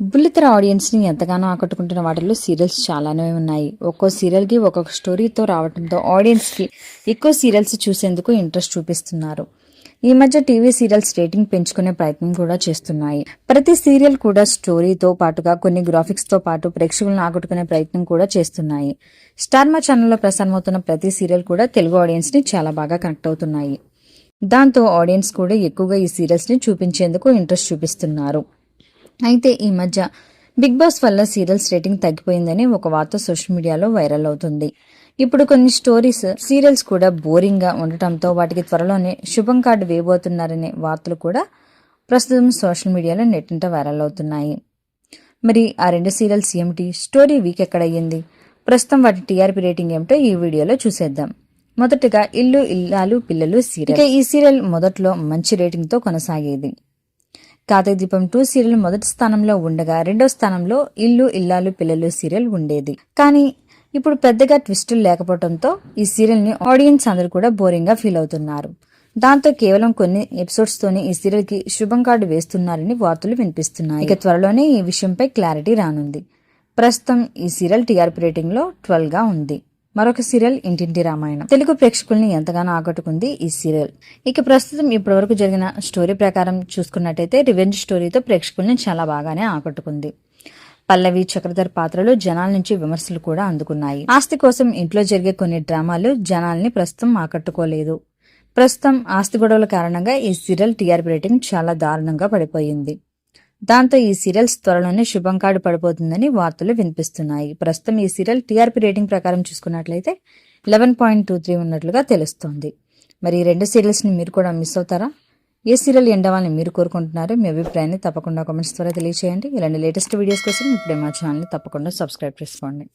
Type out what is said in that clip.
బుల్లితెర ఆడియన్స్ని ఎంతగానో ఆకట్టుకుంటున్న వాటిల్లో సీరియల్స్ చాలానే ఉన్నాయి. ఒక్కో సీరియల్కి ఒక్కొక్క స్టోరీతో రావడంతో ఆడియన్స్కి ఎక్కువ సీరియల్స్ చూసేందుకు ఇంట్రెస్ట్ చూపిస్తున్నారు. ఈ మధ్య టీవీ సీరియల్స్ రేటింగ్ పెంచుకునే ప్రయత్నం కూడా చేస్తున్నాయి. ప్రతి సీరియల్ కూడా స్టోరీతో పాటుగా కొన్ని గ్రాఫిక్స్తో పాటు ప్రేక్షకులను ఆకట్టుకునే ప్రయత్నం కూడా చేస్తున్నాయి. స్టార్ మా ఛానల్లో ప్రసారమవుతున్న ప్రతి సీరియల్ కూడా తెలుగు ఆడియన్స్ని చాలా బాగా కనెక్ట్ అవుతున్నాయి. దాంతో ఆడియన్స్ కూడా ఎక్కువగా ఈ సీరియల్స్ని చూపించేందుకు ఇంట్రెస్ట్ చూపిస్తున్నారు. అయితే ఈ మధ్య బిగ్ బాస్ వల్ల సీరియల్స్ రేటింగ్ తగ్గిపోయిందని ఒక వార్త సోషల్ మీడియాలో వైరల్ అవుతుంది. ఇప్పుడు కొన్ని స్టోరీస్ సీరియల్స్ కూడా బోరింగ్గా ఉండటంతో వాటికి త్వరలోనే శుభం కార్డు వేయబోతున్నారనే వార్తలు కూడా ప్రస్తుతం సోషల్ మీడియాలో నెట్టింట వైరల్ అవుతున్నాయి. మరి ఆ రెండు సీరియల్స్ ఏమిటి? స్టోరీ వీక్ ఎక్కడయ్యింది? ప్రస్తుతం వాటి టీఆర్పీ రేటింగ్ ఏమిటో ఈ వీడియోలో చూసేద్దాం. మొదటగా ఇల్లు ఇల్లాలు పిల్లలు సీరియల్. ఈ సీరియల్ మొదట్లో మంచి రేటింగ్తో కొనసాగేది. కార్తీక దీపం టూ సీరియల్ మొదటి స్థానంలో ఉండగా రెండో స్థానంలో ఇల్లు ఇల్లాలు పిల్లలు సీరియల్ ఉండేది. కానీ ఇప్పుడు పెద్దగా ట్విస్టులు లేకపోవడంతో ఈ సీరియల్ని ఆడియన్స్ అందరూ కూడా బోరింగ్గా ఫీల్ అవుతున్నారు. దాంతో కేవలం కొన్ని ఎపిసోడ్స్ తోనే ఈ సీరియల్కి శుభం కార్డు వేస్తున్నారని వార్తలు వినిపిస్తున్నాయి. ఇక త్వరలోనే ఈ విషయంపై క్లారిటీ రానుంది. ప్రస్తుతం ఈ సీరియల్ టీఆర్పీ రేటింగ్లో ట్వెల్వ్గా ఉంది. మరొక సీరియల్ ఇంటింటి రామాయణం. తెలుగు ప్రేక్షకుల్ని ఎంతగానో ఆకట్టుకుంది ఈ సీరియల్. ఇక ప్రస్తుతం ఇప్పటివరకు జరిగిన స్టోరీ ప్రకారం చూసుకున్నట్టయితే రివెంజ్ స్టోరీతో ప్రేక్షకుల్ని చాలా బాగానే ఆకట్టుకుంది. పల్లవి చక్రధర్ పాత్రలు జనాల నుంచి విమర్శలు కూడా అందుకున్నాయి. ఆస్తి కోసం ఇంట్లో జరిగే కొన్ని డ్రామాలు జనాల్ని ప్రస్తుతం ఆకట్టుకోలేదు. ప్రస్తుతం ఆస్తి గొడవల కారణంగా ఈ సీరియల్ టీఆర్పీ రేటింగ్ చాలా దారుణంగా పడిపోయింది. దాంతో ఈ సీరియల్స్ త్వరలోనే శుభం కార్డు పడిపోతుందని వార్తలు వినిపిస్తున్నాయి. ప్రస్తుతం ఈ సీరియల్ టీఆర్పీ రేటింగ్ ప్రకారం చూసుకున్నట్లయితే లెవెన్ పాయింట్ టూ త్రీ ఉన్నట్లుగా తెలుస్తోంది. మరి ఈ రెండు సీరియల్స్ని మీరు కూడా మిస్ అవుతారా? ఏ సీరియల్ ఎండవాలని మీరు కోరుకుంటున్నారు? మీ అభిప్రాయాన్ని తప్పకుండా కామెంట్స్ ద్వారా తెలియజేయండి ఇలాంటి లేటెస్ట్ వీడియోస్ కోసం ఇప్పుడే మా ఛానల్ని తప్పకుండా సబ్స్క్రైబ్ చేసుకోండి.